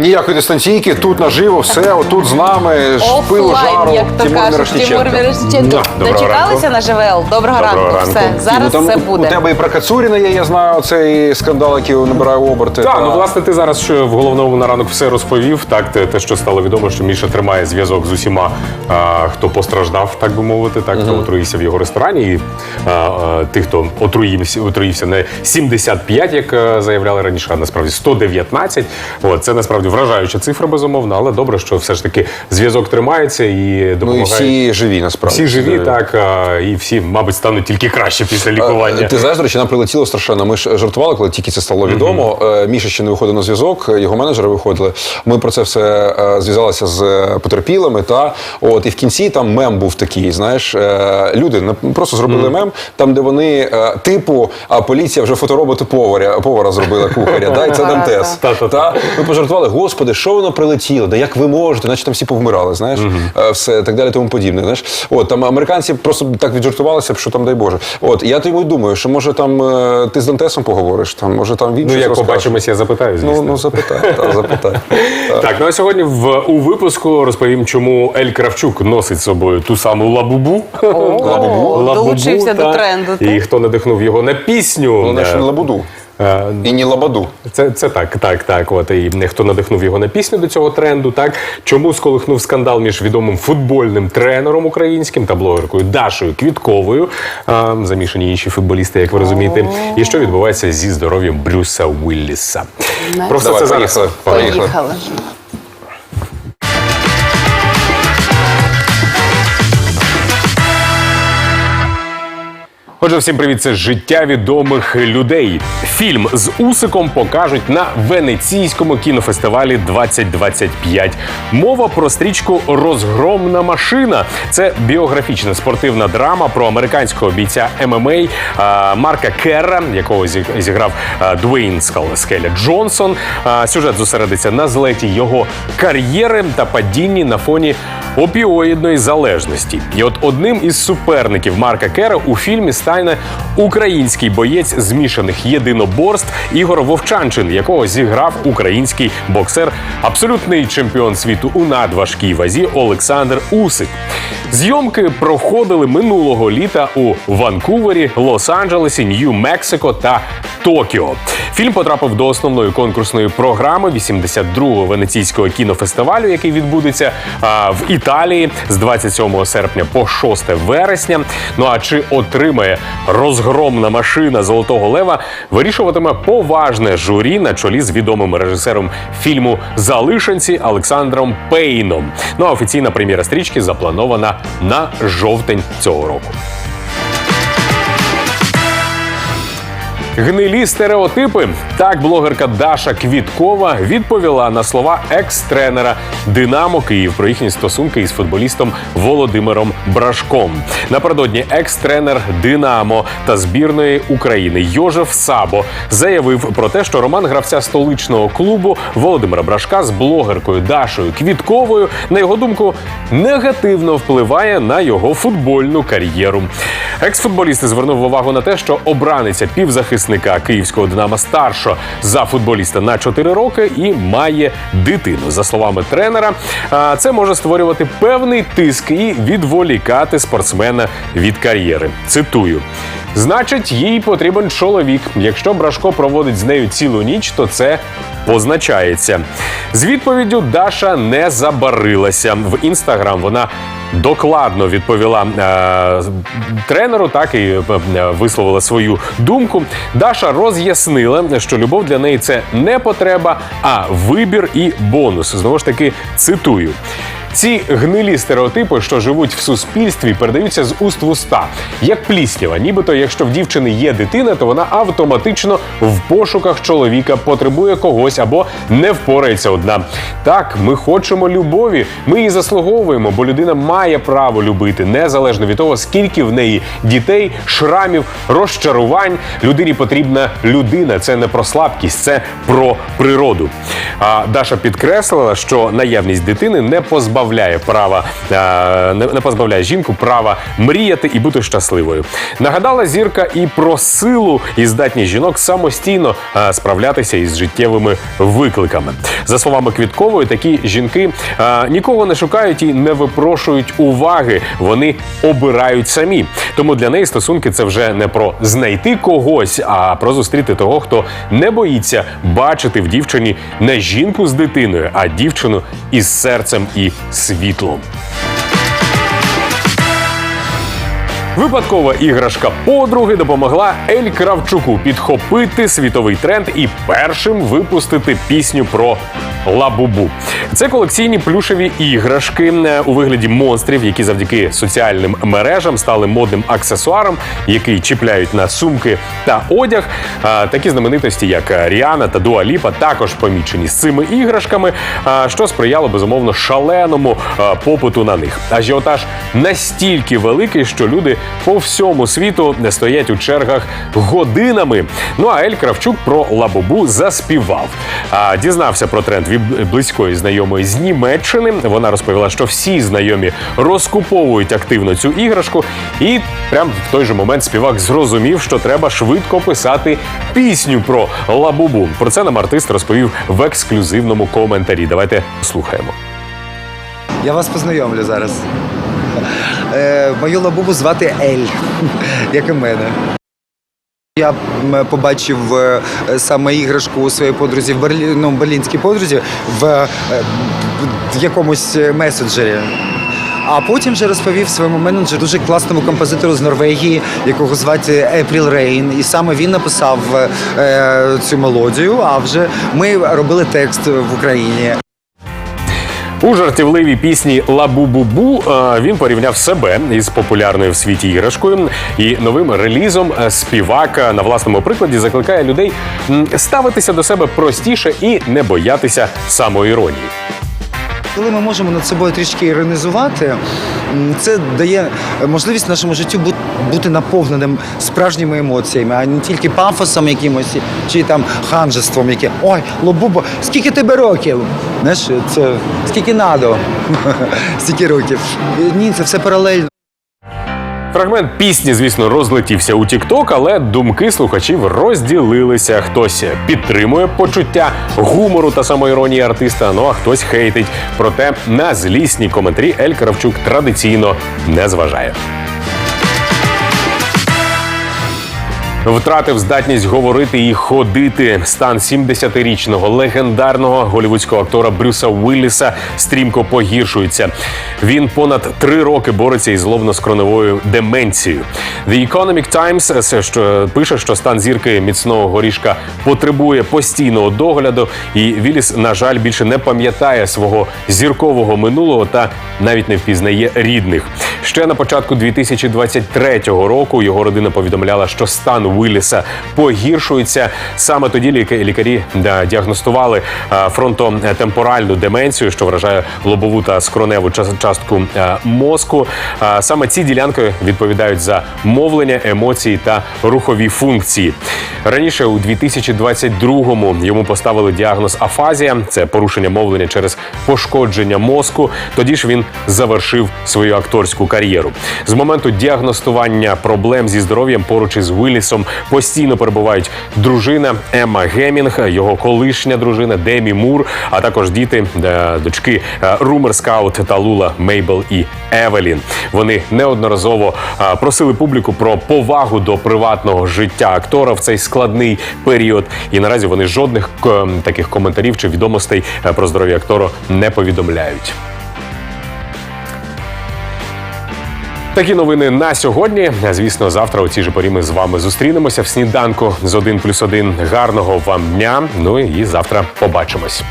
Ніякої дистанційки, тут наживо, все, отут з нами, ж пилу Офлайн, жару, як то Тимур кажуть. Тимур Мірошниченко. Да, доброго Дочекалися на ЖВЛ? Доброго, Доброго ранку. ранку. Все, Ну, зараз там все у- буде. У тебе і про Кацуріна є, я знаю, цей скандал, який набирає оберти. Так, Та- ну власне, ти зараз що в головному на ранок все розповів. Так, те, те, що стало відомо, що Міша тримає зв'язок з усіма, а, хто постраждав, так би мовити, так хто отруївся в його ресторані. І а, а, тих, хто отруївся, отруївся не 75, як е, заявляли раніше, а насправді 119. От, це насправді вражаюча цифра, безумовно, але добре, що все ж таки зв'язок тримається і Ну і всі живі, насправді. Всі живі, Е, так, а, і всі, мабуть, стануть тільки краще після лікування. Ти знаєш, до речі, нам прилетіло страшенно. Ми ж жартували, коли тільки це стало відомо. Е, Міша ще не виходив на зв'язок, його менеджери виходили. Ми про це все е, зв'язалися з е, потерпілими. Та от і в кінці там мем був такий. Знаєш, е, люди на- просто зробили мем, там де вони е, типу, а поліція вже фотороботу поваря повара зробила кухаря. Да, і це Дантес. Та-та-та. Та ми пожартували, господи, що воно прилетіло? Да як ви можете? Наче там всі повмирали, знаєш, Е, все так далі, тому подібне. Знаєш, от там американці просто так віджартувалися, що там дай Боже. От я тому й думаю, що може там е, ти з Дантесом поговориш, там може там він Ну, щось як побачимось, я запитаю, звісно. Ну, ну запитай, та, запитай. Так, ну а сьогодні в у випуску розповім, чому Ель Кравчук носить з собою ту саму лабубу. О, долучився до та. тренду, І хто надихнув його на пісню. Е, не лабуду. І не лабаду. Це, це так, так, так. От і хто надихнув його на пісню до цього тренду, так чому сколихнув скандал між відомим футбольним тренером українським та блогеркою Дашою Квітковою, а, замішані інші футболісти, як ви розумієте, і що відбувається зі здоров'ям Брюса Уілліса. Просто Давай, це зараз. поїхали. Поїхали. Отже, всім привіт, це життя відомих людей. Фільм з Усиком покажуть на венеційському кінофестивалі 2025. Мова про стрічку Розгромна машина. Це біографічна спортивна драма про американського бійця ММА е, Марка Керра, якого зі- зіграв е, Дуейн Скеля Джонсон. Е, Сюжет зосередиться на злеті його кар'єри та падінні на фоні опіоїдної залежності. І от одним із суперників Марка Кера у фільмі стане український боєць змішаних єдиноборств Ігор Вовчанчин, якого зіграв український боксер, абсолютний чемпіон світу у надважкій вазі Олександр Усик. Зйомки проходили минулого літа у Ванкувері, Лос-Анджелесі, Нью-Мексико та Токіо. Фільм потрапив до основної конкурсної програми 82-го венеційського кінофестивалю, який відбудеться а, в Італії з 27 серпня по 6 вересня. Ну а чи отримає розгромна машина Золотого Лева, вирішуватиме поважне журі на чолі з відомим режисером фільму Залишенці Олександром Пейном. Ну а офіційна прем'єра стрічки запланована на жовтень цього року. Гнилі стереотипи. Так блогерка Даша Квіткова відповіла на слова екс-тренера Динамо Київ про їхні стосунки із футболістом Володимиром Брашком. Напередодні екс-тренер Динамо та збірної України Йожеф Сабо заявив про те, що роман гравця столичного клубу Володимира Брашка з блогеркою Дашою Квітковою, на його думку, негативно впливає на його футбольну кар'єру. Екс-футболіст звернув увагу на те, що обраниця півзахисника київського Динамо старшо за футболіста на 4 роки і має дитину. За словами тренера, це може створювати певний тиск і відволікати спортсмена від кар'єри. Цитую. Значить, їй потрібен чоловік. Якщо Брашко проводить з нею цілу ніч, то це позначається. З відповіддю Даша не забарилася в інстаграм. Вона докладно відповіла е, тренеру, так і е, висловила свою думку. Даша роз'яснила, що любов для неї це не потреба, а вибір і бонус. Знову ж таки, цитую. Ці гнилі стереотипи, що живуть в суспільстві, передаються з уст в уста, як пліснява. Нібито, якщо в дівчини є дитина, то вона автоматично в пошуках чоловіка потребує когось або не впорається одна. Так, ми хочемо любові, ми її заслуговуємо, бо людина має право любити, незалежно від того, скільки в неї дітей, шрамів, розчарувань. Людині потрібна людина. Це не про слабкість, це про природу. А Даша підкреслила, що наявність дитини не позбавляє позбавляє права, е, не позбавляє жінку права мріяти і бути щасливою. Нагадала зірка і про силу і здатність жінок самостійно е, справлятися із життєвими викликами. За словами Квіткової, такі жінки е, нікого не шукають і не випрошують уваги. Вони обирають самі. Тому для неї стосунки це вже не про знайти когось, а про зустріти того, хто не боїться бачити в дівчині не жінку з дитиною, а дівчину із серцем і світлом. Випадкова іграшка подруги допомогла Ель Кравчуку підхопити світовий тренд і першим випустити пісню про лабубу. Це колекційні плюшеві іграшки е, у вигляді монстрів, які завдяки соціальним мережам стали модним аксесуаром, який чіпляють на сумки та одяг. Такі знаменитості, як Ріана та Дуа Ліпа, також помічені з цими іграшками, що сприяло безумовно шаленому попиту на них. Ажіотаж настільки великий, що люди по всьому світу не стоять у чергах годинами. Ну а Ель Кравчук про лабубу заспівав. Дізнався про тренд від близької знайомої з Німеччини. Вона розповіла, що всі знайомі розкуповують активно цю іграшку, і прямо в той же момент співак зрозумів, що треба швидко писати пісню про лабубу. Про це нам артист розповів в ексклюзивному коментарі. Давайте слухаємо. Я вас познайомлю зараз. Е, мою лабубу звати Ель, як і мене. Я побачив е, саме іграшку у своїй подрузі в Берлі... ну, берлінській подрузі в, е, в якомусь меседжері. А потім вже розповів своєму менеджеру, дуже класному композитору з Норвегії, якого звати April Rain. І саме він написав е, цю мелодію. А вже ми робили текст в Україні. У жартівливій пісні Лабу-бу-бу е, він порівняв себе із популярною в світі іграшкою і новим релізом співака співак на власному прикладі закликає людей ставитися до себе простіше і не боятися самоіронії. Коли ми можемо над собою трішки іронізувати, це дає можливість нашому життю бути наповненим справжніми емоціями, а не тільки пафосом якимось чи там ханжеством, яке ой, лобубо, скільки тебе років? Знаєш, це скільки надо, стільки років. Ні, це все паралельно. Фрагмент пісні, звісно, розлетівся у Тікток, але думки слухачів розділилися. Хтось підтримує почуття гумору та самоіронії артиста, ну а хтось хейтить. Проте на злісні коментарі Ель Кравчук традиційно не зважає. Втратив здатність говорити і ходити. Стан 70-річного легендарного голівудського актора Брюса Уилліса стрімко погіршується. Він понад три роки бореться із зловно-скроневою деменцією. The Economic Times що пише, що стан зірки міцного горішка потребує постійного догляду, і Вілліс, на жаль, більше не пам'ятає свого зіркового минулого та навіть не впізнає рідних. Ще на початку 2023 року його родина повідомляла, що стан Уилліса погіршується. Саме тоді ліка- лікарі діагностували е, фронтотемпоральну деменцію, що вражає лобову та скроневу час- частку е, мозку. Е, Саме ці ділянки відповідають за мовлення, емоції та рухові функції. Раніше у 2022-му йому поставили діагноз афазія, це порушення мовлення через пошкодження мозку. Тоді ж він завершив свою акторську кар'єру. З моменту діагностування проблем зі здоров'ям поруч із Постійно перебувають дружина Емма Гемінг, його колишня дружина Демі Мур, а також діти, е, дочки е, Румер Скаут та Лула Мейбл і Евелін. Вони неодноразово е, просили публіку про повагу до приватного життя актора в цей складний період. І наразі вони жодних таких коментарів чи відомостей про здоров'я актора не повідомляють. Такі новини на сьогодні. Звісно, завтра у цій же порі ми з вами зустрінемося в сніданку з 1 плюс 1. Гарного вам дня. Ну і завтра побачимось.